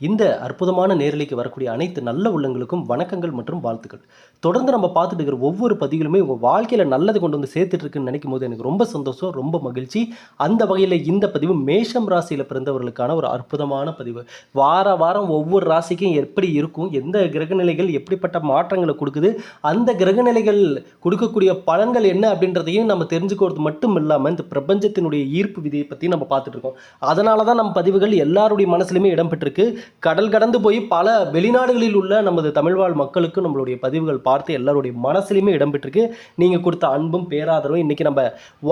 இந்த அற்புதமான நேரலைக்கு வரக்கூடிய அனைத்து நல்ல உள்ளங்களுக்கும் வணக்கங்கள் மற்றும் வாழ்த்துக்கள். தொடர்ந்து நம்ம பார்த்துட்டு இருக்கிற ஒவ்வொரு பதிவுகளுமே உங்கள் வாழ்க்கையில் நல்லது கொண்டு வந்து சேர்த்துட்ருக்குன்னு நினைக்கும் போது எனக்கு ரொம்ப சந்தோஷம் ரொம்ப மகிழ்ச்சி. அந்த வகையில் இந்த பதிவு மேஷம் ராசியில் பிறந்தவர்களுக்கான ஒரு அற்புதமான பதிவு. வார வாரம் ஒவ்வொரு ராசிக்கும் எப்படி இருக்கும் எந்த கிரகநிலைகள் எப்படிப்பட்ட மாற்றங்களை கொடுக்குது அந்த கிரகநிலைகள் கொடுக்கக்கூடிய பலன்கள் என்ன அப்படின்றதையும் நம்ம தெரிஞ்சுக்கிறது மட்டும் இல்லாமல் இந்த பிரபஞ்சத்தினுடைய ஈர்ப்பு விதியை பற்றி நம்ம பார்த்துட்டு இருக்கோம். அதனால தான் நம்ம பதிவுகள் எல்லாருடைய மனசுலையுமே இடம்பெற்றிருக்கு. கடல் கடந்து போய் பல வெளிநாடுகளில் உள்ள நமது தமிழ்வாழ் மக்களுக்கு நம்மளுடைய பதிவுகள் பார்த்து எல்லாருடைய மனசுலையுமே இடம்பெற்றிருக்கு. நீங்கள் கொடுத்த அன்பும் பேராதரவும் இன்றைக்கி நம்ம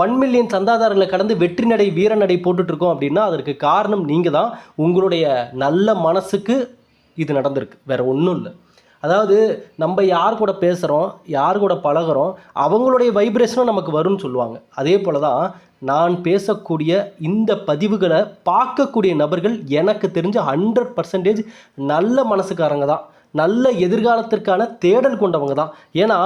ஒன் மில்லியன் சந்தாதாரர்களை கடந்து வெற்றி நடை வீர நடை போட்டுட்டு இருக்கோம் அப்படின்னா அதற்கு காரணம் நீங்கள் தான் உங்களுடைய நல்ல மனசுக்கு இது நடந்திருக்கு. வேற ஒன்றும் இல்லை. அதாவது நம்ம யார் கூட பேசுகிறோம் யார் கூட பழகுறோம் அவங்களுடைய வைப்ரேஷனும் நமக்கு வரும்னு சொல்லுவாங்க. அதே போல தான் நான் பேசக்கூடிய இந்த பதிவுகளை பார்க்கக்கூடிய நபர்கள் எனக்கு தெரிஞ்ச ஹண்ட்ரட் பர்சன்டேஜ் நல்ல மனசுக்காரங்க தான். நல்ல எதிர்காலத்திற்கான தேடல் கொண்டவங்க தான். ஏன்னா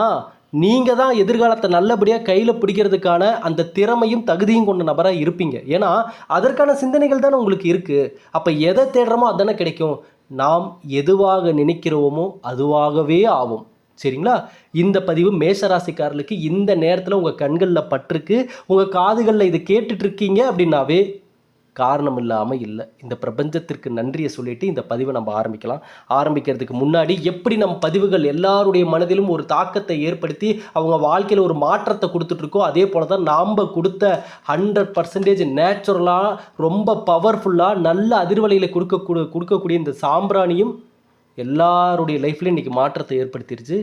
நீங்கள் தான் எதிர்காலத்தை நல்லபடியாக கையில் பிடிக்கிறதுக்கான அந்த திறமையும் தகுதியும் கொண்ட நபராக இருப்பீங்க. ஏன்னா அதற்கான சிந்தனைகள் தானே உங்களுக்கு இருக்குது அப்போ எதை தேடுறோமோ அதானே கிடைக்கும். நாம் எதுவாக நினைக்கிறோமோ அதுவாகவே ஆகும் சரிங்களா? இந்த பதிவு மேசராசிக்காரர்களுக்கு இந்த நேரத்தில் உங்கள் கண்களில் பட்டிருக்கு. உங்கள் காதுகளில் இதை கேட்டுட்ருக்கீங்க அப்படின்னாவே காரணம் இல்லாமல் இல்லை. இந்த பிரபஞ்சத்திற்கு நன்றியை சொல்லிட்டு இந்த பதிவை நம்ம ஆரம்பிக்கலாம். ஆரம்பிக்கிறதுக்கு முன்னாடி எப்படி நம் பதிவுகள் எல்லாருடைய மனதிலும் ஒரு தாக்கத்தை ஏற்படுத்தி அவங்க வாழ்க்கையில் ஒரு மாற்றத்தை கொடுத்துட்ருக்கோ அதே போல தான் நாம் கொடுத்த ஹண்ட்ரட் பர்சன்டேஜ் நேச்சுரலாக ரொம்ப பவர்ஃபுல்லாக நல்ல அதிர்வலையில் கொடுக்க கொடுக்கக்கூடிய இந்த சாம்பிராணியும் எல்லாருடைய லைஃப்லையும் இன்றைக்கி மாற்றத்தை ஏற்படுத்திருச்சு.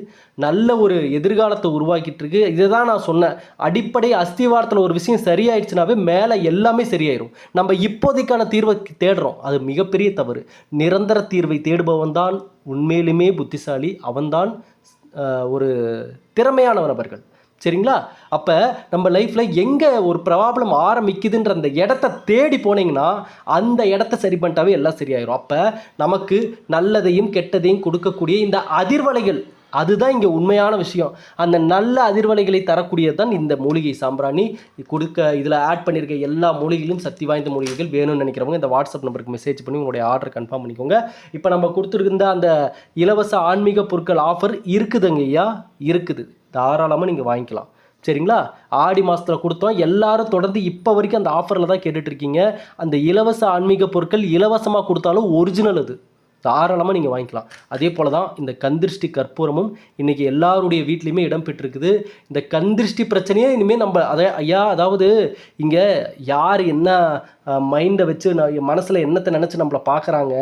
நல்ல ஒரு எதிர்காலத்தை உருவாக்கிட்டு இருக்கு இதை தான் நான் சொன்னேன். அடிப்படை அஸ்திவாரத்தில் ஒரு விஷயம் சரியாயிடுச்சுனாவே மேலே எல்லாமே சரியாயிரும். நம்ம இப்போதைக்கான தீர்வை தேடுறோம். அது மிகப்பெரிய தவறு. நிரந்தர தீர்வை தேடுபவன் தான் உண்மையிலுமே புத்திசாலி. அவன்தான் ஒரு திறமையான நபர்கள் சரிங்களா? அப்போ நம்ம லைஃப்பில் எங்கே ஒரு ப்ராப்ளம் ஆரம்பிக்குதுன்ற அந்த இடத்த தேடி போனீங்கன்னா அந்த இடத்த சரி பண்ணிட்டாவே எல்லாம் சரியாயிரும். அப்போ நமக்கு நல்லதையும் கெட்டதையும் கொடுக்கக்கூடிய இந்த அதிர்வலைகள் அதுதான் இங்கே உண்மையான விஷயம். அந்த நல்ல அதிர்வலைகளை தரக்கூடியது தான் இந்த மூலிகை சாம்பிராணி. கொடுக்க இதில் ஆட் பண்ணியிருக்க எல்லா மூலிகையிலும் சக்தி வாய்ந்த மூலிகைகள் வேணும்னு நினைக்கிறவங்க இந்த வாட்ஸ்அப் நம்பருக்கு மெசேஜ் பண்ணி உங்களுடைய ஆர்டர் கன்ஃபார்ம் பண்ணிக்கோங்க. இப்போ நம்ம கொடுத்துருக்கிற அந்த இலவச ஆன்மீக பொருட்கள் ஆஃபர் இருக்குதுங்க ஐயா. இருக்குது. தாராளமாக நீங்கள் வாங்கிக்கலாம். சரிங்களா? ஆடி மாதத்தில் கொடுத்தோம். எல்லாரும் தொடர்ந்து இப்போ வரைக்கும் அந்த ஆஃபரில் தான் கேட்டுட்ருக்கீங்க அந்த இலவச ஆன்மீக பொருட்கள் இலவசமாக கொடுத்தாலும் ஒரிஜினல் அது. தாராளமாக நீங்கள் வாங்கிக்கலாம். அதே போல் தான் இந்த கந்திருஷ்டி கற்பூரமும் இன்றைக்கி எல்லாருடைய வீட்லேயுமே இடம் பெற்றிருக்குது இந்த கந்திருஷ்டி பிரச்சனையே இனிமேல் நம்ம அதை ஐயா அதாவது இங்கே யார் என்ன மைண்டை வச்சு நான் மனசில் என்னத்தை நினச்சி நம்மளை பார்க்குறாங்க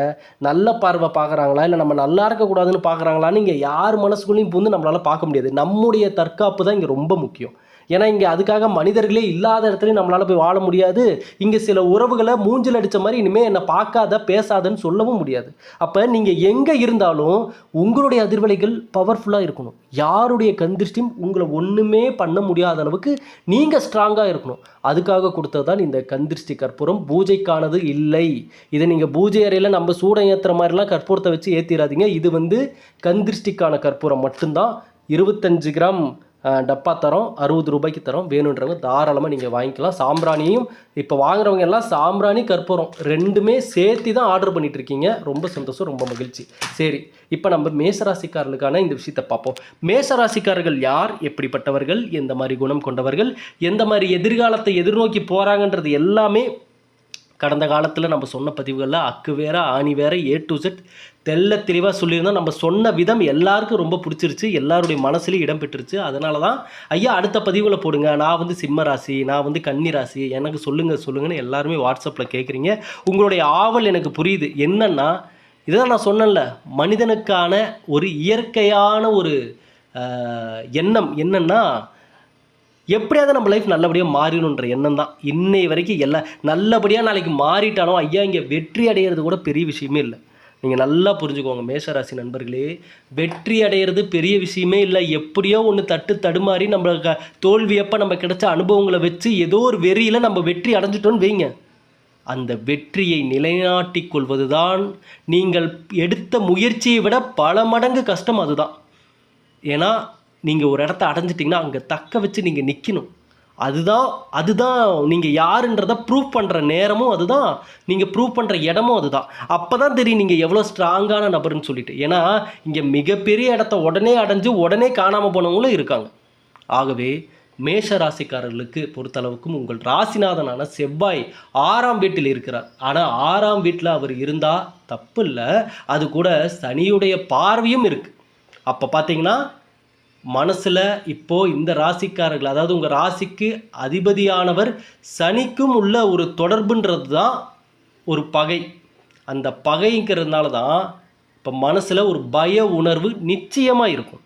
நல்ல பார்வை பார்க்குறாங்களா இல்லை நம்ம நல்லா இருக்கக்கூடாதுன்னு பார்க்குறாங்களான்னு இங்கே யார் மனசுக்குள்ளேயும் புந்து நம்மளால் பார்க்க முடியாது. நம்முடைய தற்காப்பு தான் இங்கே ரொம்ப முக்கியம். ஏன்னா இங்கே அதுக்காக மனிதர்களே இல்லாத இடத்துலையும் நம்மளால் போய் வாழ முடியாது. இங்கே சில உறவுகளை மூஞ்சில் அடித்த மாதிரி இனிமேல் என்னை பார்க்காத பேசாதன்னு சொல்லவும் முடியாது. அப்போ நீங்கள் எங்கே இருந்தாலும் உங்களுடைய அதிர்வலைகள் பவர்ஃபுல்லாக இருக்கணும். யாருடைய கந்திருஷ்டியும் உங்களை ஒன்றுமே பண்ண முடியாத அளவுக்கு நீங்கள் ஸ்ட்ராங்காக இருக்கணும். அதுக்காக கொடுத்தது தான் இந்த கந்திருஷ்டி கற்பூரம். பூஜைக்கானது இல்லை. இதை நீங்கள் பூஜை அறையில் நம்ம சூடம் ஏற்றுற மாதிரிலாம் கற்பூரத்தை வச்சு ஏற்றிடாதீங்க இது வந்து கந்திருஷ்டிக்கான கற்பூரம் மட்டும்தான். இருபத்தஞ்சு கிராம் டப்பா தரோம் அறுபது ரூபாய்க்கு தரோம். வேணுன்றவங்க தாராளமாக நீங்கள் வாங்கிக்கலாம். சாம்பிராணியும் இப்போ வாங்குறவங்க எல்லாம் சாம்பிராணி கற்பூரம் ரெண்டுமே சேர்த்து தான் ஆர்டர் பண்ணிகிட்ருக்கீங்க ரொம்ப சந்தோஷம் ரொம்ப மகிழ்ச்சி. சரி இப்போ நம்ம மேசராசிக்காரர்களுக்கான இந்த விஷயத்தை பார்ப்போம். மேசராசிக்காரர்கள் யார்? எப்படிப்பட்டவர்கள்? எந்த மாதிரி குணம் கொண்டவர்கள்? எந்த மாதிரி எதிர்காலத்தை எதிர்நோக்கி போகிறாங்கன்றது எல்லாமே கடந்த காலத்தில் நம்ம சொன்ன பதிவுகளில் அக்கு வேற ஆணி வேற ஏ டு செட் தெல்ல தெளிவாக சொல்லியிருந்தோம். நம்ம சொன்ன விதம் எல்லாருக்கும் ரொம்ப பிடிச்சிருச்சு. எல்லாருடைய மனசுலையும் இடம் பெற்றுருச்சு. அதனால தான் ஐயா அடுத்த பதிவில் போடுங்க. நான் வந்து சிம்ம ராசி நான் வந்து கன்னி ராசி. எனக்கு சொல்லுங்கள் சொல்லுங்கன்னு எல்லாருமே வாட்ஸ்அப்பில் கேட்குறீங்க உங்களுடைய ஆவல் எனக்கு புரியுது. என்னென்னா இதான் நான் சொன்னேன்ல மனிதனுக்கான ஒரு இயற்கையான ஒரு எண்ணம் என்னென்னா எப்படியாவது நம்ம லைஃப் நல்லபடியாக மாறிடணுன்ற எண்ணம் தான் இன்னை வரைக்கும் எல்லாம் நல்லபடியாக நாளைக்கு மாறிட்டாலும் ஐயா இங்கே வெற்றி அடையிறது கூட பெரிய விஷயமே இல்லை. நீங்கள் நல்லா புரிஞ்சுக்கோங்க மேஷராசி நண்பர்களே. வெற்றி அடையிறது பெரிய விஷயமே இல்லை. எப்படியோ ஒன்று தட்டு தடுமாறி நம்ம தோல்வியப்போ நம்ம கிடைச்ச அனுபவங்களை வச்சு ஏதோ ஒரு வெறியில் நம்ம வெற்றி அடைஞ்சிட்டோன்னு வைங்க. அந்த வெற்றியை நிலைநாட்டிக் கொள்வதுதான் நீங்கள் எடுத்த முயற்சியை விட பல மடங்கு கஷ்டம் அதுதான். ஏன்னா நீங்கள் ஒரு இடத்த அடைஞ்சிட்டிங்கன்னா அங்கே தக்க வச்சு நீங்கள் நிற்கணும் அதுதான் அதுதான் நீங்கள் யாருன்றதை ப்ரூவ் பண்ணுற நேரமும் அதுதான். நீங்கள் ப்ரூவ் பண்ணுற இடமும் அதுதான். அப்போ தான் தெரியும் நீங்கள் எவ்வளோ ஸ்ட்ராங்கான நபர்னு சொல்லிட்டு. ஏன்னா இங்கே மிகப்பெரிய இடத்த உடனே அடைஞ்சு உடனே காணாமல் போனவங்களும் இருக்காங்க. ஆகவே மேஷ ராசிக்காரர்களுக்கு பொறுத்தளவுக்கும் உங்கள் ராசிநாதனான செவ்வாய் ஆறாம் வீட்டில் இருக்கிறார். ஆனால் ஆறாம் வீட்டில் அவர் இருந்தால் தப்பு இல்லை அது கூட சனியுடைய பார்வையும் இருக்குது அப்போ பார்த்தீங்கன்னா மனசில் இப்போது இந்த ராசிக்காரர்கள் அதாவது உங்கள் ராசிக்கு அதிபதியானவர் சனிக்கும் உள்ள ஒரு தொடர்புன்றது தான் ஒரு பகை. அந்த பகைங்கிறதுனால தான் இப்போ மனசில் ஒரு பய உணர்வு நிச்சயமாக இருக்கும்.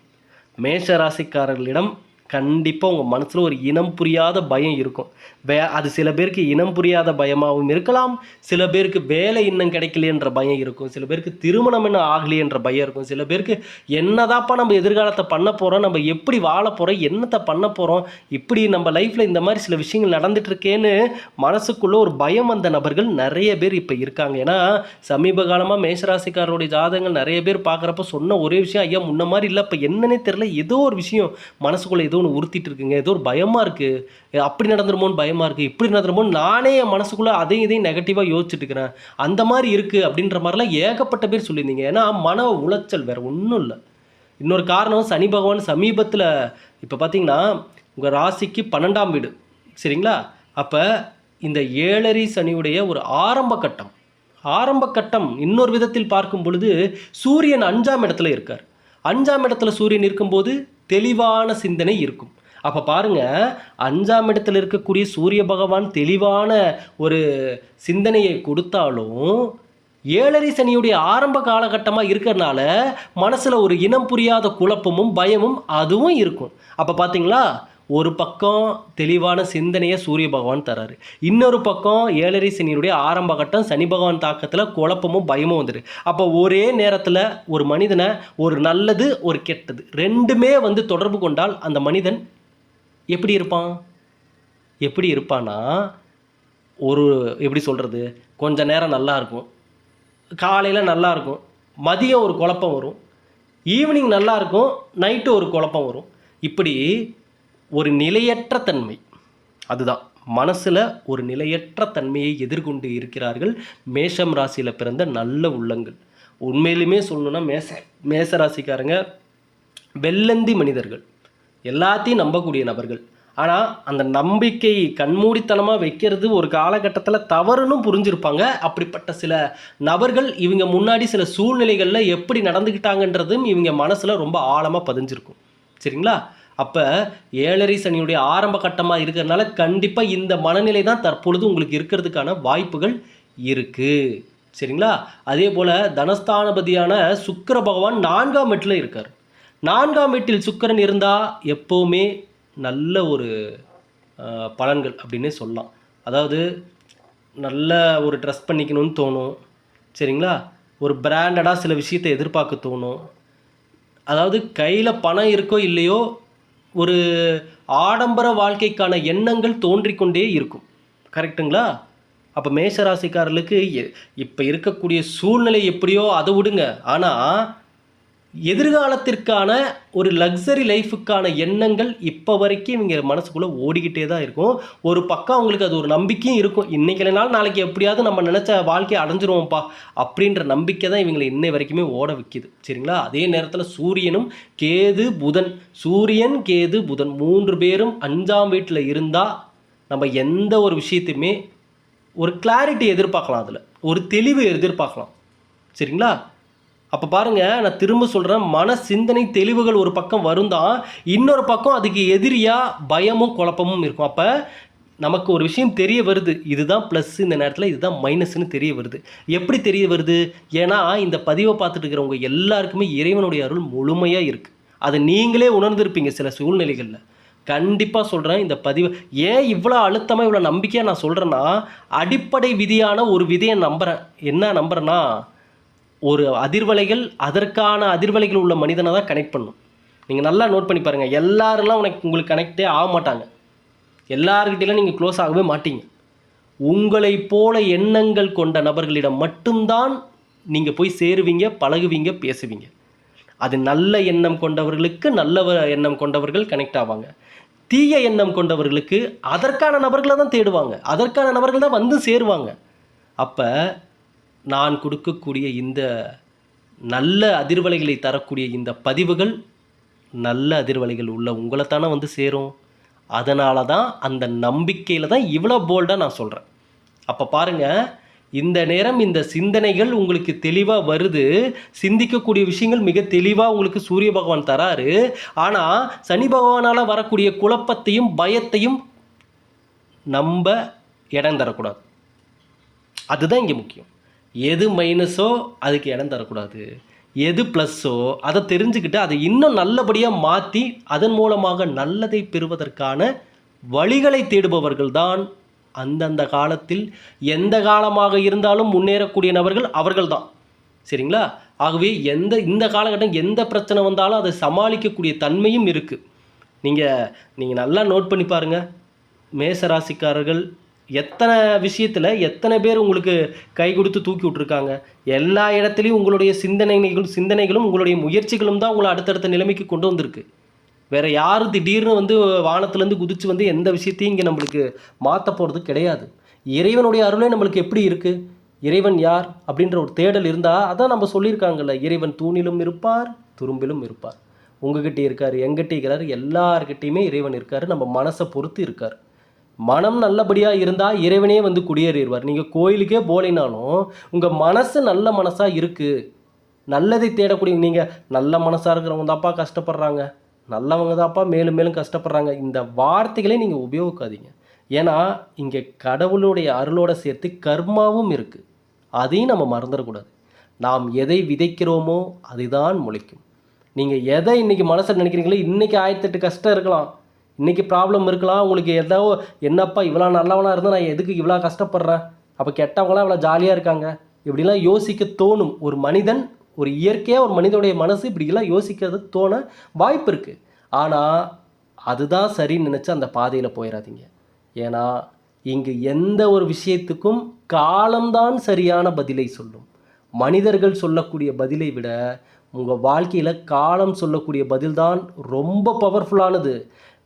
மேஷ ராசிக்காரர்களிடம் கண்டிப்பாக உங்கள் மனசில் ஒரு இனம் புரியாத பயம் இருக்கும். வே அது சில பேருக்கு இனம் புரியாத பயமாகவும் இருக்கலாம். சில பேருக்கு வேலை இன்னும் கிடைக்கலையன்ற பயம் இருக்கும். சில பேருக்கு திருமணம் இன்னும் ஆகலையன்ற பயம் இருக்கும். சில பேருக்கு என்னதாப்பா நம்ம எதிர்காலத்தை பண்ண போகிறோம் நம்ம எப்படி வாழ போகிறோம் என்னத்தை பண்ண போகிறோம் இப்படி நம்ம லைஃப்பில் இந்த மாதிரி சில விஷயங்கள் நடந்துட்டு இருக்கேன்னு மனசுக்குள்ளே ஒரு பயம் வந்த நபர்கள் நிறைய பேர் இப்போ இருக்காங்க. ஏன்னா சமீப காலமாக மேஷராசிக்காரருடைய ஜாதகங்கள் நிறைய பேர் பார்க்குறப்ப சொன்ன ஒரே விஷயம் ஐயா முன்ன மாதிரி இல்லை இப்போ என்னன்னே தெரில ஏதோ ஒரு விஷயம் மனசுக்குள்ளே ஏதோ ஒன்று உறுத்திட்டு இருக்குங்க. ஏதோ ஒரு பயமாக இருக்குது அப்படி நடந்துருமோன்னு பயமாக இருக்குது இப்படி நடந்துருமோன்னு நானே என் மனசுக்குள்ளே அதையும் இதையும் நெகட்டிவாக யோசிச்சுட்டு இருக்கிறேன் அந்த மாதிரி இருக்குது அப்படின்ற மாதிரிலாம் ஏகப்பட்ட பேர் சொல்லியிருந்தீங்க. ஏன்னா மன உளைச்சல் வேறு ஒன்றும் இல்லை. இன்னொரு காரணம் சனி பகவான் சமீபத்தில் இப்போ பார்த்தீங்கன்னா உங்கள் ராசிக்கு பன்னெண்டாம் வீடு. சரிங்களா? அப்போ இந்த ஏழரி சனியுடைய ஒரு ஆரம்ப கட்டம். ஆரம்ப கட்டம் இன்னொரு விதத்தில் பார்க்கும் பொழுது சூரியன் அஞ்சாம் இடத்துல இருக்கார். அஞ்சாம் இடத்துல சூரியன் இருக்கும்போது தெளிவான சிந்தனை இருக்கும். அப்போ பாருங்க அஞ்சாம் இடத்துல இருக்கக்கூடிய சூரிய பகவான் தெளிவான ஒரு சிந்தனையை கொடுத்தாலும் ஏழரை சனியுடைய ஆரம்ப காலகட்டமாக இருக்கிறனால மனசில் ஒரு இனம் புரியாத குழப்பமும் பயமும் அதுவும் இருக்கும். அப்போ பார்த்தீங்களா ஒரு பக்கம் தெளிவான சிந்தனையை சூரிய பகவான் தராரு. இன்னொரு பக்கம் ஏழரை சனியினுடைய ஆரம்ப கட்டம் சனி பகவான் தாக்கத்தில் குழப்பமும் பயமும் வந்துடு அப்போ ஒரே நேரத்தில் ஒரு மனிதனை ஒரு நல்லது ஒரு கெட்டது ரெண்டுமே வந்து தொடர்பு கொண்டால் அந்த மனிதன் எப்படி இருப்பான்? எப்படி இருப்பானா ஒரு எப்படி சொல்கிறது கொஞ்ச நேரம் நல்லா இருக்கும். காலையில் நல்லா இருக்கும். மதியம் ஒரு குழப்பம் வரும். ஈவினிங் நல்லா இருக்கும். நைட்டு ஒரு குழப்பம் வரும். இப்படி ஒரு நிலையற்ற தன்மை. அதுதான். மனசில் ஒரு நிலையற்ற தன்மையை எதிர்கொண்டு இருக்கிறார்கள். மேஷம் ராசியில் பிறந்த நல்ல உள்ளங்கள். உண்மையிலுமே சொல்லணும்னா மேச மேச ராசிக்காரங்க வெள்ளந்தி மனிதர்கள். எல்லாத்தையும் நம்பக்கூடிய நபர்கள். ஆனால் அந்த நம்பிக்கை கண்மூடித்தனமாக வைக்கிறது ஒரு காலகட்டத்தில் தவறுன்னு புரிஞ்சிருப்பாங்க. அப்படிப்பட்ட சில நபர்கள் இவங்க முன்னாடி சில சூழ்நிலைகளில் எப்படி நடந்துக்கிட்டாங்கன்றதும் இவங்க மனசில் ரொம்ப ஆழமாக பதிஞ்சிருக்கும். சரிங்களா? அப்போ ஏழரை சனியுடைய ஆரம்ப கட்டமாக இருக்கிறதுனால கண்டிப்பாக இந்த மனநிலை தான் தற்பொழுது உங்களுக்கு இருக்கிறதுக்கான வாய்ப்புகள் இருக்குது சரிங்களா? அதே போல் தனஸ்தானபதியான சுக்கர பகவான் நான்காம் வீட்டில் இருக்கார். நான்காம் வீட்டில் சுக்கரன் இருந்தால் எப்போவுமே நல்ல ஒரு பலன்கள் அப்படின்னே சொல்லலாம். அதாவது நல்ல ஒரு ட்ரெஸ் பண்ணிக்கணும்னு தோணும். சரிங்களா? ஒரு பிராண்டடாக சில விஷயத்தை எதிர்பார்க்க தோணும். அதாவது கையில் பணம் இருக்கோ இல்லையோ ஒரு ஆடம்பர வாழ்க்கைக்கான எண்ணங்கள் தோன்றிக்கொண்டே இருக்கும். கரெக்ட்டுங்களா? அப்போ மேஷராசிக்காரர்களுக்கு இப்போ இருக்கக்கூடிய சூழ்நிலை எப்படியோ அதை விடுங்க. ஆனால் எதிர்காலத்திற்கான ஒரு லக்ஸரி லைஃபுக்கான எண்ணங்கள் இப்போ வரைக்கும் இவங்க மனசுக்குள்ளே ஓடிக்கிட்டே தான் இருக்கும். ஒரு பக்கம் அவங்களுக்கு அது ஒரு நம்பிக்கையும் இருக்கும். இன்றைக்கிலனாலும் இல்லைனாலும் நாளைக்கு எப்படியாவது நம்ம நினச்ச வாழ்க்கையை அடைஞ்சிருவோம்ப்பா அப்படின்ற நம்பிக்கை தான் இவங்களை இன்னை வரைக்குமே ஓட வைக்கிது. சரிங்களா? அதே நேரத்தில் சூரியனும் கேது புதன். சூரியன் கேது புதன் மூன்று பேரும் அஞ்சாம் வீட்டில் இருந்தால் நம்ம எந்த ஒரு விஷயத்தையுமே ஒரு கிளாரிட்டி எதிர்பார்க்கலாம் அதில். ஒரு தெளிவு எதிர்பார்க்கலாம். சரிங்களா? அப்போ பாருங்க நான் திரும்ப சொல்கிறேன் மன சிந்தனை தெளிவுகள் ஒரு பக்கம் வருந்தான் இன்னொரு பக்கம் அதுக்கு எதிரியாக பயமும் குழப்பமும் இருக்கும். அப்போ நமக்கு ஒரு விஷயம் தெரிய வருது. இதுதான் ப்ளஸ் இந்த நேரத்தில் இதுதான் மைனஸ்னு தெரிய வருது. எப்படி தெரிய வருது? ஏன்னா இந்த பதிவை பார்த்துட்டு இருக்கிறவங்க எல்லாருக்குமே இறைவனுடைய அருள் முழுமையாக இருக்குது அதை நீங்களே உணர்ந்திருப்பீங்க சில சூழ்நிலைகளில். கண்டிப்பாக சொல்கிறேன் இந்த பதிவு ஏன் இவ்வளோ அழுத்தமாக இவ்வளோ நம்பிக்கையாக நான் சொல்கிறேன்னா அடிப்படை விதியான ஒரு விதியை நம்புகிறேன் என்ன நம்புகிறேன்னா ஒரு அதிர்வலைகள் அதற்கான அதிர்வலைகள் உள்ள மனிதனை தான் கனெக்ட் பண்ணும். நீங்கள் நல்லா நோட் பண்ணி பாருங்கள் எல்லாரெல்லாம் உனக்கு உங்களுக்கு கனெக்டே ஆக மாட்டாங்க. எல்லாருக்கிட்டையும் நீங்கள் க்ளோஸ் ஆகவே மாட்டீங்க. உங்களை போல எண்ணங்கள் கொண்ட நபர்களிடம் மட்டும்தான் நீங்கள் போய் சேருவீங்க பழகுவீங்க பேசுவீங்க. அது நல்ல எண்ணம் கொண்டவர்களுக்கு நல்ல எண்ணம் கொண்டவர்கள் கனெக்ட் ஆவாங்க. தீய எண்ணம் கொண்டவர்களுக்கு அதற்கான நபர்களை தான் தேடுவாங்க. அதற்கான நபர்கள் தான் வந்து சேருவாங்க. அப்போ நான் கொடுக்கக்கூடிய இந்த நல்ல அதிர்வலைகளை தரக்கூடிய இந்த பதிவுகள் நல்ல அதிர்வலைகள் உள்ள உங்களைத்தானே வந்து சேரும். அதனால தான் அந்த நம்பிக்கையில் தான் இவ்வளோ போல்டாக நான் சொல்கிறேன் அப்போ பாருங்கள் இந்த நேரம் இந்த சிந்தனைகள் உங்களுக்கு தெளிவாக வருது. சிந்திக்கக்கூடிய விஷயங்கள் மிக தெளிவாக உங்களுக்கு சூரிய பகவான் தராரு. ஆனால் சனி பகவானால் வரக்கூடிய குழப்பத்தையும் பயத்தையும் நம்ப இடம் தரக்கூடாது. அதுதான் இங்கே முக்கியம். எது மைனஸோ அதுக்கு இடம் தரக்கூடாது. எது ப்ளஸ்ஸோ அதை தெரிஞ்சுக்கிட்டு அதை இன்னும் நல்லபடியாக மாற்றி அதன் மூலமாக நல்லதை பெறுவதற்கான வழிகளை தேடுபவர்கள் தான் அந்தந்த காலத்தில் எந்த காலமாக இருந்தாலும் முன்னேறக்கூடிய நபர்கள் அவர்கள்தான் சரிங்களா? ஆகவே எந்த இந்த காலகட்டம் எந்த பிரச்சனை வந்தாலும் அதை சமாளிக்கக்கூடிய தன்மையும் இருக்குது நீங்கள் நீங்கள் நல்லா நோட் பண்ணி பாருங்கள் மேச ராசிக்காரர்கள் எத்தனை விஷயத்தில் எத்தனை பேர் உங்களுக்கு கை கொடுத்து தூக்கி விட்ருக்காங்க எல்லா இடத்துலையும் உங்களுடைய சிந்தனைகளும் சிந்தனைகளும் உங்களுடைய முயற்சிகளும் தான் உங்களை அடுத்தடுத்த நிலைமைக்கு கொண்டு வந்திருக்கு. வேறு யார் திடீர்னு வந்து வானத்துலேருந்து குதித்து வந்து எந்த விஷயத்தையும் இங்கே நம்மளுக்கு மாற்ற போகிறது கிடையாது. இறைவனுடைய அருளே நம்மளுக்கு எப்படி இருக்குது இறைவன் யார்? அப்படின்ற ஒரு தேடல் இருந்தால் அதான் நம்ம சொல்லியிருக்காங்கல்ல இறைவன் தூணிலும் இருப்பார் துரும்பிலும் இருப்பார். உங்ககிட்ட இருக்கார் எங்கிட்ட இருக்கிறார் எல்லார்கிட்டேயுமே இறைவன் இருக்கார் நம்ம மனசை பொறுத்து இருக்கார். மனம் நல்லபடியாக இருந்தால் இறைவனே வந்து குடியேறிடுவார். நீங்கள் கோயிலுக்கே போலினாலும் உங்கள் மனசு நல்ல மனசாக இருக்குது நல்லதை தேடக்கூடிய நீங்கள் நல்ல மனசாக இருக்கிறவங்க தான்ப்பா கஷ்டப்படுறாங்க. நல்லவங்க தான்ப்பா மேலும் மேலும் கஷ்டப்படுறாங்க. இந்த வார்த்தைகளை நீங்கள் உபயோகிக்காதீங்க. ஏன்னா இங்கே கடவுளுடைய அருளோட சேர்த்து கர்மாவும் இருக்குது அதையும் நம்ம மறந்துடக்கூடாது. நாம் எதை விதைக்கிறோமோ அதுதான் முளைக்கும். நீங்கள் எதை இன்றைக்கி மனசில் நினைக்கிறீங்களோ இன்றைக்கி ஆயிரத்தெட்டு கஷ்டம் இருக்கலாம். இன்றைக்கி ப்ராப்ளம் இருக்கலாம். உங்களுக்கு ஏதோ என்னப்பா இவ்வளோ நல்லவனாக இருந்தால் நான் எதுக்கு இவ்வளோ கஷ்டப்படுறேன் அப்போ கெட்டவங்களாம் இவ்வளோ ஜாலியாக இருக்காங்க. இப்படிலாம் யோசிக்க தோணும். ஒரு மனிதன் ஒரு இயற்கையாக ஒரு மனிதனுடைய மனசு இப்படிலாம் யோசிக்கிறது தோண வாய்ப்பு இருக்குது ஆனால் அதுதான் சரின்னு நினச்சி அந்த பாதையில் போயிடாதீங்க ஏன்னா இங்கு எந்த ஒரு விஷயத்துக்கும் காலம்தான் சரியான பதிலை சொல்லும். மனிதர்கள் சொல்லக்கூடிய பதிலை விட உங்கள் வாழ்க்கையில் காலம் சொல்லக்கூடிய பதில்தான் ரொம்ப பவர்ஃபுல்லானது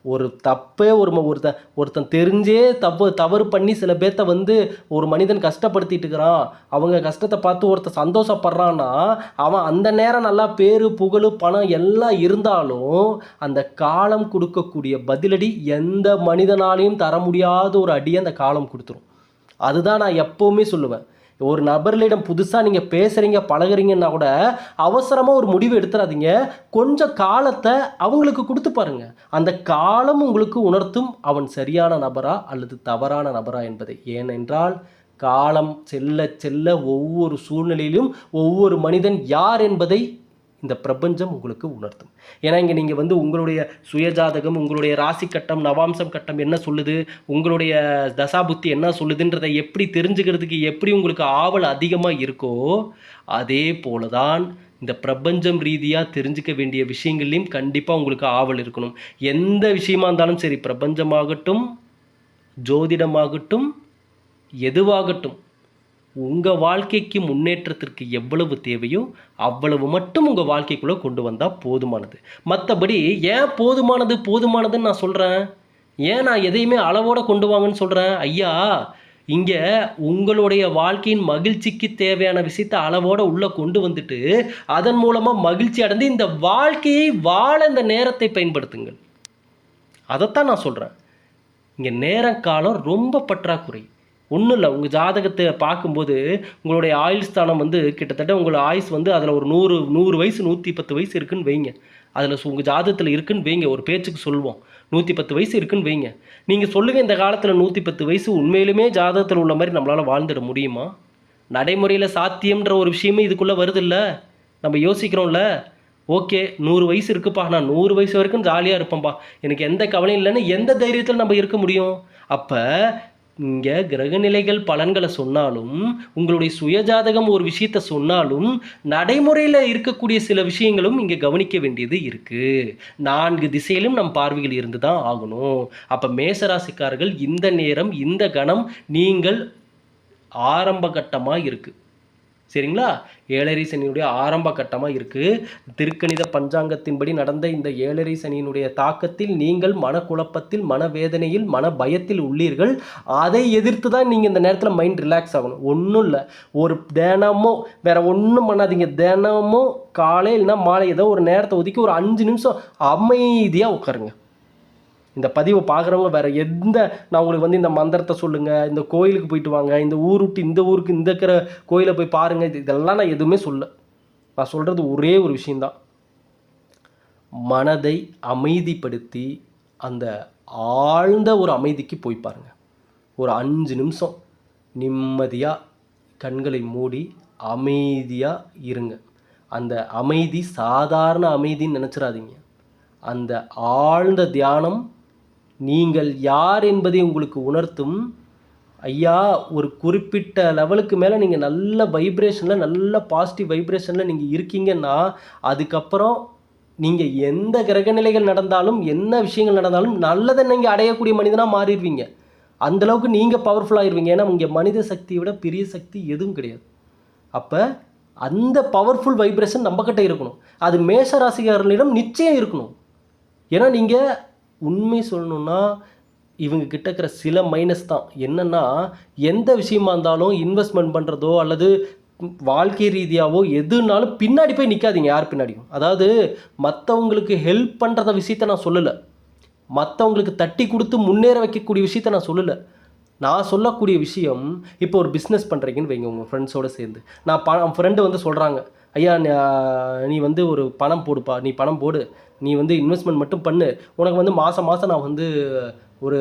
ஒரு தப்பே ஒரு ஒருத்தன் ஒருத்தன் தெரிஞ்சே தப்பு தவறு பண்ணி சில பேர்த்த வந்து ஒரு மனிதன் கஷ்டப்படுத்திட்டு இருக்கிறான் அவங்க கஷ்டத்தை பார்த்து ஒருத்தன் சந்தோஷப்படுறான்னா அவன் அந்த நேரம் நல்லா பேரு புகழ் பணம் எல்லாம் இருந்தாலும் அந்த காலம் கொடுக்கக்கூடிய பதிலடி எந்த மனிதனாலையும் தர முடியாத ஒரு அடியை அந்த காலம் கொடுத்துரும். அதுதான் நான் எப்போவுமே சொல்லுவேன். ஒரு நபர்களிடம் புதுசாக நீங்கள் பேசுகிறீங்க பழகுறீங்கன்னா கூட அவசரமாக ஒரு முடிவு எடுத்துடாதீங்க கொஞ்சம் காலத்தை அவங்களுக்கு கொடுத்து பாருங்க. அந்த காலம் உங்களுக்கு உணர்த்தும் அவன் சரியான நபரா அல்லது தவறான நபரா என்பதை. ஏனென்றால் காலம் செல்ல செல்ல ஒவ்வொரு சூழ்நிலையிலும் ஒவ்வொரு மனிதன் யார் என்பதை இந்த பிரபஞ்சம் உங்களுக்கு உணர்த்தும். ஏன்னா இங்கே நீங்கள் வந்து உங்களுடைய சுயஜாதகம் உங்களுடைய ராசி கட்டம் நவாம்சம் கட்டம் என்ன சொல்லுது உங்களுடைய தசாபுத்தி என்ன சொல்லுதுன்றதை எப்படி தெரிஞ்சுக்கிறதுக்கு எப்படி உங்களுக்கு ஆவல் அதிகமாக இருக்கோ அதே போல தான் இந்த பிரபஞ்சம் ரீதியாக தெரிஞ்சுக்க வேண்டிய விஷயங்கள்லையும் கண்டிப்பாக உங்களுக்கு ஆவல் இருக்கணும். எந்த விஷயமா இருந்தாலும் சரி பிரபஞ்சமாகட்டும் ஜோதிடமாகட்டும் எதுவாகட்டும் உங்கள் வாழ்க்கைக்கு முன்னேற்றத்திற்கு எவ்வளவு தேவையோ அவ்வளவு மட்டும் உங்கள் வாழ்க்கைக்குள்ளே கொண்டு வந்தால் போதுமானது. மற்றபடி ஏன் போதுமானது போதுமானதுன்னு நான் சொல்கிறேன் ஏன் நான் எதையுமே அளவோடு கொண்டு வாங்கன்னு சொல்கிறேன் ஐயா இங்கே உங்களுடைய வாழ்க்கையின் மகிழ்ச்சிக்கு தேவையான விஷயத்தை அளவோடு உள்ளே கொண்டு வந்துட்டு அதன் மூலமாக மகிழ்ச்சி அடைந்து இந்த வாழ்க்கையை வாழ இந்த நேரத்தை பயன்படுத்துங்கள். அதைத்தான் நான் சொல்கிறேன் இங்கே நேரம் காலம் ரொம்ப பற்றாக்குறை. ஒன்றும் இல்லை. உங்கள் ஜாதகத்தை பார்க்கும்போது உங்களுடைய ஆயுள் ஸ்தானம் வந்து கிட்டத்தட்ட உங்களோட ஆயுஸ் வந்து அதில் ஒரு நூறு நூறு வயசு நூற்றி பத்து வயசு இருக்குன்னு வைங்க. அதில் உங்கள் ஜாதகத்தில் இருக்குன்னு வைங்க. ஒரு பேச்சுக்கு சொல்லுவோம். நூற்றி பத்து வயசு இருக்குன்னு வைங்க. நீங்கள் சொல்லுங்கள் இந்த காலத்தில் நூற்றி பத்து வயசு உண்மையிலுமே ஜாதகத்தில் உள்ள மாதிரி நம்மளால் வாழ்ந்துட முடியுமா? நடைமுறையில் சாத்தியம்ன்ற ஒரு விஷயமே இதுக்குள்ளே வருதில்ல. நம்ம யோசிக்கிறோம்ல. ஓகே நூறு வயசு இருக்குப்பா. நான் நூறு வயசு வரைக்கும் ஜாலியாக இருப்பேன்ப்பா எனக்கு எந்த கவலையும் இல்லைன்னு எந்த தைரியத்தில் நம்ம இருக்க முடியும்? அப்போ இங்கே கிரகநிலைகள் பலன்களை சொன்னாலும் உங்களுடைய சுயஜாதகம் ஒரு விஷயத்த சொன்னாலும் நடைமுறையில் இருக்கக்கூடிய சில விஷயங்களும் இங்கே கவனிக்க வேண்டியது இருக்குது நான்கு திசையிலும் நம் பார்வைகள் இருந்து தான் ஆகணும். அப்போ மேசராசிக்காரர்கள் இந்த நேரம் இந்த கணம் நீங்கள் ஆரம்ப கட்டமாக இருக்குது சரிங்களா? ஏழரை சனியினுடைய ஆரம்ப கட்டமாக இருக்குது திருக்கணித பஞ்சாங்கத்தின்படி நடந்த இந்த ஏழரை சனியினுடைய தாக்கத்தில் நீங்கள் மனக்குழப்பத்தில் மனவேதனையில் மன பயத்தில் உள்ளீர்கள். அதை எதிர்த்து தான் நீங்கள் இந்த நேரத்தில் மைண்ட் ரிலாக்ஸ் ஆகணும். ஒன்றும் இல்லை. ஒரு தினமும் வேறு ஒன்றும் பண்ணாதீங்க. தினமும் காலை இல்லைன்னா மாலை ஏதோ ஒரு நேரத்தை ஒதுக்கி ஒரு அஞ்சு நிமிஷம் அமைதியாக உட்காருங்க. இந்த பதிவை பார்க்குறவங்க வேறு எந்த நான் உங்களுக்கு வந்து இந்த மந்திரத்தை சொல்லுங்கள் இந்த கோயிலுக்கு போயிட்டு வாங்க இந்த ஊர் விட்டு இந்த ஊருக்கு இந்த இருக்கிற கோயிலை போய் பாருங்கள் இது இதெல்லாம் நான் எதுவுமே சொல்ல. நான் சொல்கிறது ஒரே ஒரு விஷயந்தான் மனதை அமைதிப்படுத்தி அந்த ஆழ்ந்த ஒரு அமைதிக்கு போய் பாருங்கள் ஒரு அஞ்சு நிமிஷம் நிம்மதியாக கண்களை மூடி அமைதியாக இருங்க. அந்த அமைதி சாதாரண அமைதின்னு நினச்சிடாதீங்க. அந்த ஆழ்ந்த தியானம் நீங்கள் யார் என்பதை உங்களுக்கு உணர்த்தும். ஐயா ஒரு குறிப்பிட்ட லெவலுக்கு மேலே நீங்கள் நல்ல வைப்ரேஷனில் நல்ல பாசிட்டிவ் வைப்ரேஷனில் நீங்கள் இருக்கீங்கன்னா அதுக்கப்புறம் நீங்கள் எந்த கிரகநிலைகள் நடந்தாலும் என்ன விஷயங்கள் நடந்தாலும் நல்லதை நீங்கள் அடையக்கூடிய மனிதனாக மாறிடுவீங்க. அந்த அளவுக்கு நீங்கள் பவர்ஃபுல்லாகிடுவீங்க ஏன்னா உங்கள் மனித சக்தியை விட பெரிய சக்தி எதுவும் கிடையாது. அப்போ அந்த பவர்ஃபுல் வைப்ரேஷன் நம்மக்கிட்ட இருக்கணும். அது மேஷ ராசிகாரர்களிடம் நிச்சயம் இருக்கணும். ஏன்னா நீங்கள் உண்மை சொல்லணும்னா இவங்க கிட்ட இருக்கிற சில மைனஸ் தான். என்னென்னா எந்த விஷயமா இருந்தாலும் இன்வெஸ்ட்மெண்ட் பண்ணுறதோ அல்லது வாழ்க்கை ரீதியாகவோ எதுனாலும் பின்னாடி போய் நிற்காதீங்க யார் பின்னாடியும். அதாவது மற்றவங்களுக்கு ஹெல்ப் பண்ணுறத விஷயத்த நான் சொல்லலை. மற்றவங்களுக்கு தட்டி கொடுத்து முன்னேற வைக்கக்கூடிய விஷயத்த நான் சொல்லலை. நான் சொல்லக்கூடிய விஷயம் இப்போ ஒரு பிஸ்னஸ் பண்ணுறீங்கன்னு வைங்க உங்கள் ஃப்ரெண்ட்ஸோடு சேர்ந்து. நான் ப ஃப்ரெண்டு வந்து சொல்கிறாங்க ஐயா நீ வந்து ஒரு பணம் போடுப்பா நீ பணம் போடு நீ வந்து இன்வெஸ்ட்மெண்ட் மட்டும் பண்ணு உனக்கு வந்து மாதம் மாதம் நான் வந்து ஒரு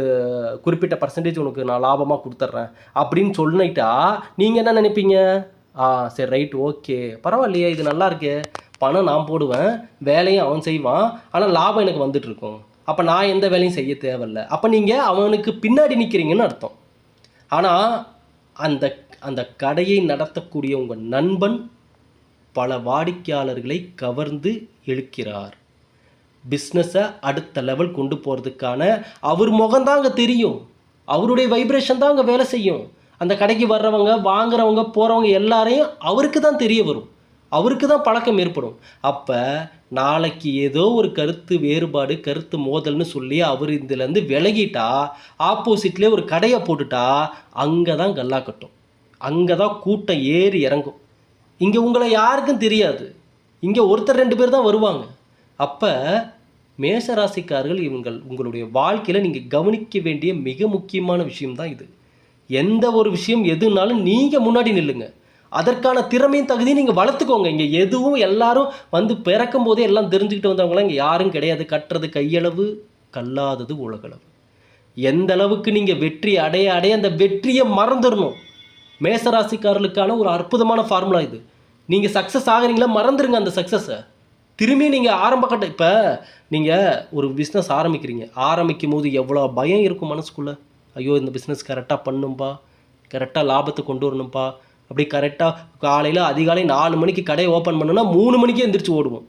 குறிப்பிட்ட பர்சன்டேஜ் உனக்கு நான் லாபமாக கொடுத்துட்றேன் அப்படின்னு சொல்லிட்டா நீங்கள் என்ன நினைப்பீங்க? ஆ சரி ரைட் ஓகே பரவாயில்லையே இது நல்லா இருக்கே. பணம் நான் போடுவேன் வேலையும் அவன் செய்வான் ஆனால் லாபம் எனக்கு வந்துட்டு இருக்கும். அப்போ நான் எந்த வேலையும் செய்ய தேவையில்ல. அப்போ நீங்கள் அவனுக்கு பின்னாடி நிற்கிறீங்கன்னு அர்த்தம். ஆனால் அந்த அந்த கடையை நடத்தக்கூடிய உங்கள் நண்பன் பல வாடிக்கையாளர்களை கவர்ந்து இழுக்கிறார். பிஸ்னஸை அடுத்த லெவல் கொண்டு போகிறதுக்கான அவர் முகம்தாங்க அங்கே தெரியும். அவருடைய வைப்ரேஷன் தான் அங்கே வேலை செய்யும். அந்த கடைக்கு வர்றவங்க வாங்குறவங்க போகிறவங்க எல்லாரையும் அவருக்கு தான் தெரிய வரும். அவருக்கு தான் பழக்கம் ஏற்படும். அப்போ நாளைக்கு ஏதோ ஒரு கருத்து வேறுபாடு கருத்து மோதல்னு சொல்லி அவர் இதுலேருந்து விலகிட்டா ஆப்போசிட்லேயே ஒரு கடையை போட்டுட்டா அங்கே தான் கல்லா கட்டும். அங்கே தான் கூட்டம் ஏறி இறங்கும். இங்கே உங்களை யாருக்கும் தெரியாது. இங்கே ஒருத்தர் ரெண்டு பேர் தான் வருவாங்க. அப்போ மேசராசிக்காரர்கள் இவங்கள் உங்களுடைய வாழ்க்கையில் நீங்கள் கவனிக்க வேண்டிய மிக முக்கியமான விஷயம்தான் இது. எந்த ஒரு விஷயம் எதுனாலும் நீங்கள் முன்னாடி நில்லுங்கள் அதற்கான திறமையும் தகுதியும் நீங்கள் வளர்த்துக்கோங்க. இங்கே எதுவும் எல்லாரும் வந்து பிறக்கும் போதே எல்லாம் தெரிஞ்சுக்கிட்டு வந்தவங்களாம் இங்கே யாரும் கிடையாது. கட்டுறது கையளவு கல்லாதது உலகளவு. எந்த அளவுக்கு நீங்கள் வெற்றி அடைய அடைய அந்த வெற்றியை மறந்துடணும். மேசராசிக்காரர்களுக்கான ஒரு அற்புதமான ஃபார்முலா இது. நீங்கள் சக்ஸஸ் ஆகுறீங்களா? மறந்துடுங்க அந்த சக்ஸஸை திரும்பி நீங்கள் ஆரம்ப கட்ட இப்போ நீங்கள் ஒரு பிஸ்னஸ் ஆரம்பிக்கிறீங்க. ஆரம்பிக்கும் போது எவ்வளோ பயம் இருக்கும் மனசுக்குள்ளே. ஐயோ இந்த பிஸ்னஸ் கரெக்டாக பண்ணும்பா? கரெக்டாக லாபத்தை கொண்டு வரணும்ப்பா அப்படி கரெக்டாக காலையில் அதிகாலை நாலு மணிக்கு கடையை ஓப்பன் பண்ணோன்னா மூணு மணிக்கே எந்திரிச்சு ஓடுவோம்.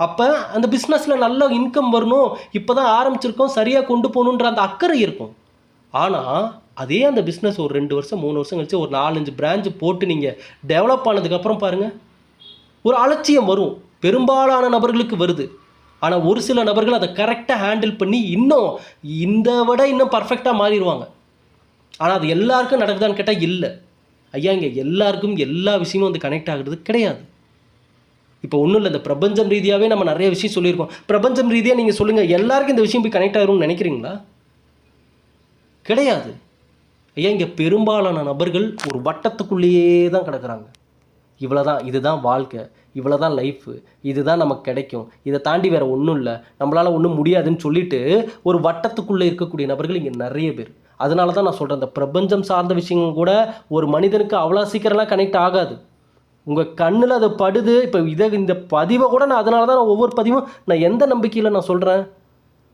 அப்போ அந்த பிஸ்னஸில் நல்ல இன்கம் வரணும். இப்போ தான் ஆரம்பிச்சிருக்கோம். சரியாக கொண்டு போகணுன்ற அந்த அக்கறை இருக்கும். ஆனால் அதே அந்த பிஸ்னஸ் ஒரு ரெண்டு வருஷம் மூணு வருஷம் கழிச்சு ஒரு நாலஞ்சு பிரான்ச்சு போட்டு நீங்கள் டெவலப் ஆனதுக்கப்புறம் பாருங்கள் ஒரு அலட்சியம் வரும். பெரும்பாலான நபர்களுக்கு வருது. ஆனால் ஒரு சில நபர்கள் அதை கரெக்டாக ஹேண்டில் பண்ணி இன்னும் இந்த விட இன்னும் பர்ஃபெக்டாக மாறிடுவாங்க. ஆனால் அது எல்லாருக்கும் நடக்குதான்னு கேட்டால் இல்லை. ஐயா இங்கே எல்லாருக்கும் எல்லா விஷயமும் வந்து கனெக்ட் ஆகிறது கிடையாது. இப்போ ஒன்றும் இல்லை இந்த பிரபஞ்சம் ரீதியாகவே நம்ம நிறைய விஷயம் சொல்லியிருக்கோம். பிரபஞ்சம் ரீதியாக நீங்கள் சொல்லுங்கள் எல்லாருக்கும் இந்த விஷயம் போய் கனெக்ட் ஆகும்னு நினைக்கிறீங்களா? கிடையாது. ஐயா இங்கே பெரும்பாலான நபர்கள் ஒரு வட்டத்துக்குள்ளேயே தான் கிடக்குறாங்க. இவ்வளோ தான் இதுதான் வாழ்க்கை இவ்வளோ தான் லைஃபு இதுதான் நமக்கு கிடைக்கும். இதை தாண்டி வேறு ஒன்றும் இல்லை நம்மளால் ஒன்றும் முடியாதுன்னு சொல்லிட்டு ஒரு வட்டத்துக்குள்ளே இருக்கக்கூடிய நபர்கள் இங்கே நிறைய பேர். அதனால தான் நான் சொல்கிறேன் இந்த பிரபஞ்சம் சார்ந்த விஷயங்கள் கூட ஒரு மனிதனுக்கு அவ்வளோ சீக்கிரம்லாம் கனெக்ட் ஆகாது. உங்கள் கண்ணில் அது படுது இப்போ இதை இந்த பதிவை கூட நான் அதனால தான் நான் ஒவ்வொரு பதிவும் நான் எந்த நம்பிக்கையில் நான் சொல்கிறேன்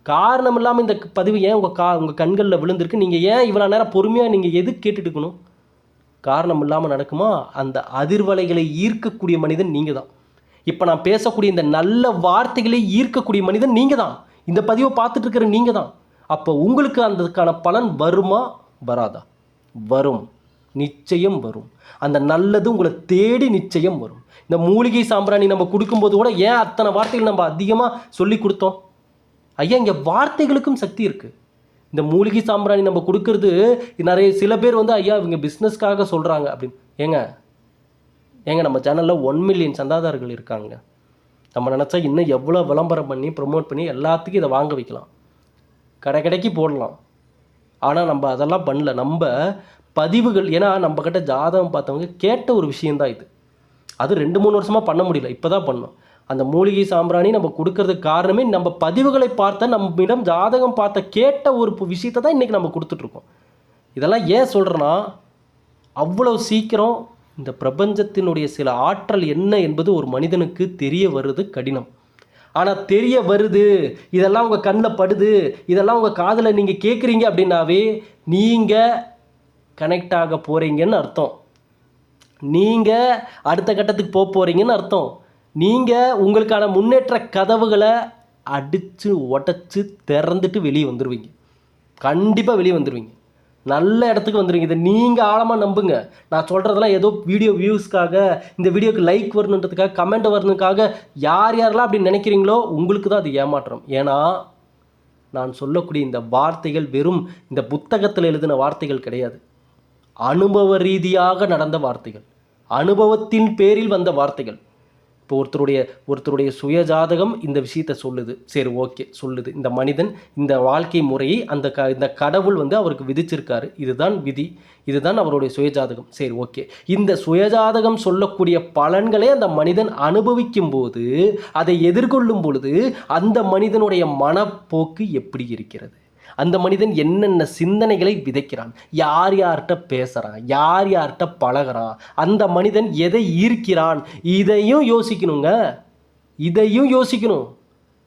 காரணம் இல்லாமல் இந்த பதிவு ஏன் உங்கள் கா உங்கள் கண்களில் விழுந்திருக்கு? நீங்கள் ஏன் இவ்வளோ நேரம் பொறுமையாக நீங்கள் எது கேட்டுட்டுக்கணும் காரணம் இல்லாமல் நடக்குமா? அந்த அதிர்வலைகளை ஈர்க்கக்கூடிய மனிதன் நீங்கள் தான். இப்போ நான் பேசக்கூடிய இந்த நல்ல வார்த்தைகளை ஈர்க்கக்கூடிய மனிதன் நீங்கள் தான். இந்த பதிவை பார்த்துட்டு இருக்கிற நீங்கள் தான். அப்போ உங்களுக்கு அதுக்கான பலன் வருமா? வராதா. வரும். நிச்சயம் வரும். அந்த நல்லது உங்களை தேடி நிச்சயம் வரும். இந்த மூலிகை சாம்பிராணி நம்ம கொடுக்கும்போது கூட ஏன் அத்தனை வார்த்தைகள் நம்ம அதிகமாக சொல்லி கொடுத்தோம்? ஐயா இங்கே வார்த்தைகளுக்கும் சக்தி இருக்குது இந்த மூலிகை சாம்பிராணி நம்ம கொடுக்கறது நிறைய சில பேர் வந்து ஐயா இவங்க பிஸ்னஸ்க்காக சொல்கிறாங்க அப்படின்னு. ஏங்க ஏங்க நம்ம சேனலில் ஒன் மில்லியன் சந்தாதாரர்கள் இருக்காங்க. நம்ம நினச்சா இன்னும் எவ்வளோ விளம்பரம் பண்ணி ப்ரொமோட் பண்ணி எல்லாத்துக்கும் இதை வாங்க வைக்கலாம். கடை கடைக்கு போடலாம். ஆனால் நம்ம அதெல்லாம் பண்ணல. நம்ம பதிவுகள் ஏன்னா நம்மக்கிட்ட ஜாதகம் பார்த்தவங்க கேட்ட ஒரு விஷயந்தான் இது. அது ரெண்டு மூணு வருஷமாக பண்ண முடியல. இப்போ தான் பண்ணோம். அந்த மூலிகை சாம்பிராணி நம்ம கொடுக்கறதுக்கு காரணமே நம்ம பதிவுகளை பார்த்த நம்மிடம் ஜாதகம் பார்த்த கேட்ட ஒரு விஷயத்தை தான் இன்றைக்கி நம்ம கொடுத்துட்ருக்கோம். இதெல்லாம் ஏன் சொல்கிறேன்னா அவ்வளோ சீக்கிரம் இந்த பிரபஞ்சத்தினுடைய சில ஆற்றல் என்ன என்பது ஒரு மனிதனுக்கு தெரிய வருது கடினம். ஆனால் தெரிய வருது இதெல்லாம் உங்கள் கண்ணில் படுது இதெல்லாம் உங்கள் காதில் நீங்கள் கேட்குறீங்க அப்படின்னாவே நீங்கள் கனெக்ட் ஆக போகிறீங்கன்னு அர்த்தம். நீங்கள் அடுத்த கட்டத்துக்கு போக போகிறீங்கன்னு அர்த்தம். நீங்கள் உங்களுக்கான முன்னேற்ற கதவுகளை அடித்து உடச்சி திறந்துட்டு வெளியே வந்துடுவீங்க கண்டிப்பாக வெளியே வந்துடுவீங்க நல்ல இடத்துக்கு வந்துடுவீங்க இதை நீங்கள் ஆழமாக நம்புங்க. நான் சொல்கிறதெல்லாம் ஏதோ வீடியோ வியூஸ்க்காக இந்த வீடியோக்கு லைக் வரணுன்றதுக்காக கமெண்ட் வரணுக்காக யார் யாரெல்லாம் அப்படி நினைக்கிறீங்களோ உங்களுக்கு தான் அது ஏமாற்றம். ஏன்னா நான் சொல்லக்கூடிய இந்த வார்த்தைகள் வெறும் இந்த புத்தகத்தில் எழுதின வார்த்தைகள் கிடையாது. அனுபவ ரீதியாக நடந்த வார்த்தைகள். அனுபவத்தின் பேரில் வந்த வார்த்தைகள். இப்போ ஒருத்தருடைய ஒருத்தருடைய சுயஜாதகம் இந்த விஷயத்த சொல்லுது. சரி ஓகே சொல்லுது. இந்த மனிதன் இந்த வாழ்க்கை முறையை அந்த க இந்த கடவுள் வந்து அவருக்கு விதிச்சிருக்காரு. இதுதான் விதி. இதுதான் அவருடைய சுயஜாதகம். சரி ஓகே. இந்த சுயஜாதகம் சொல்லக்கூடிய பலன்களை அந்த மனிதன் அனுபவிக்கும் போது அதை எதிர்கொள்ளும் பொழுது அந்த மனிதனுடைய மனப்போக்கு எப்படி இருக்கிறது? அந்த மனிதன் என்னென்ன சிந்தனைகளை விதைக்கிறான்? யார் யார்கிட்ட பேசுகிறான் யார் யார்கிட்ட பழகுறான்? அந்த மனிதன் எதை ஈர்க்கிறான்? இதையும் யோசிக்கணுங்க. இதையும் யோசிக்கணும்.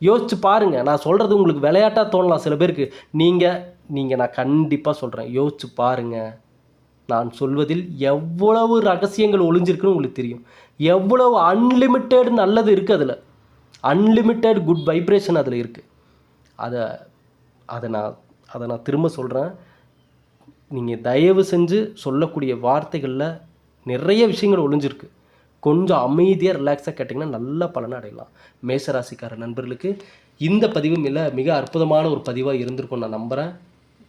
யோசிச்சு பாருங்க. நான் சொல்கிறது உங்களுக்கு விளையாட்டாக தோணலாம் சில பேருக்கு. நீங்கள் நீங்கள் நான் கண்டிப்பாக சொல்கிறேன் யோசிச்சு பாருங்க. நான் சொல்வதில் எவ்வளவு ரகசியங்கள் ஒளிஞ்சிருக்குன்னு உங்களுக்கு தெரியும். எவ்வளவு அன்லிமிட்டெட் நல்லது இருக்குது அதில். அன்லிமிட்டெட் குட் வைப்ரேஷன் அதில் இருக்குது அதை அதை நான் அதை நான் திரும்ப சொல்கிறேன் நீங்கள் தயவு செஞ்சு சொல்லக்கூடிய வார்த்தைகளில் நிறைய விஷயங்கள் ஒளிஞ்சிருக்கு. கொஞ்சம் அமைதியாக ரிலாக்ஸாக கேட்டிங்கன்னா நல்ல பலனை அடையலாம். மேசராசிக்கார நண்பர்களுக்கு இந்த பதிவு மிக மிக அற்புதமான ஒரு பதிவாக இருந்திருக்கும் நான் நம்புகிறேன்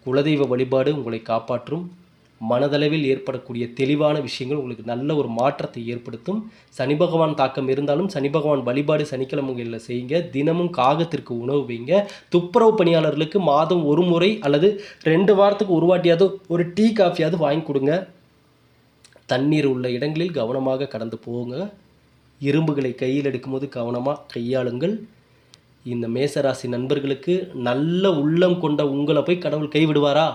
குலதெய்வ வழிபாடு உங்களை காப்பாற்றும். மனதளவில் ஏற்படக்கூடிய தெளிவான விஷயங்கள் உங்களுக்கு நல்ல ஒரு மாற்றத்தை ஏற்படுத்தும். சனி பகவான் தாக்கம் இருந்தாலும் சனி பகவான் வழிபாடு சனிக்கிழமைகளில் செய்யுங்க. தினமும் காகத்திற்கு உணவு வைங்க. துப்புரவு பணியாளர்களுக்கு மாதம் ஒரு முறை அல்லது ரெண்டு வாரத்துக்கு ஒரு வாட்டியாவது ஒரு டீ காஃபியாவது வாங்கி கொடுங்க. தண்ணீர் உள்ள இடங்களில் கவனமாக கடந்து போங்க. இரும்புகளை கையில் எடுக்கும்போது கவனமாக கையாளுங்கள். இந்த மேசராசி நண்பர்களுக்கு நல்ல உள்ளம் கொண்ட உங்களை போய் கடவுள் கைவிடுவாரா?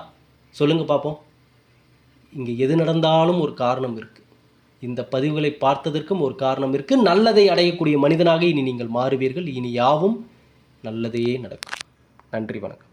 சொல்லுங்கள் பார்ப்போம் இங்கே எது நடந்தாலும் ஒரு காரணம் இருக்குது இந்த பதிவுகளை பார்த்ததற்கும் ஒரு காரணம் இருக்குது நல்லதை அடையக்கூடிய மனிதனாக இனி நீங்கள் மாறுவீர்கள். இனி யாவும் நல்லதையே நடக்கும். நன்றி வணக்கம்.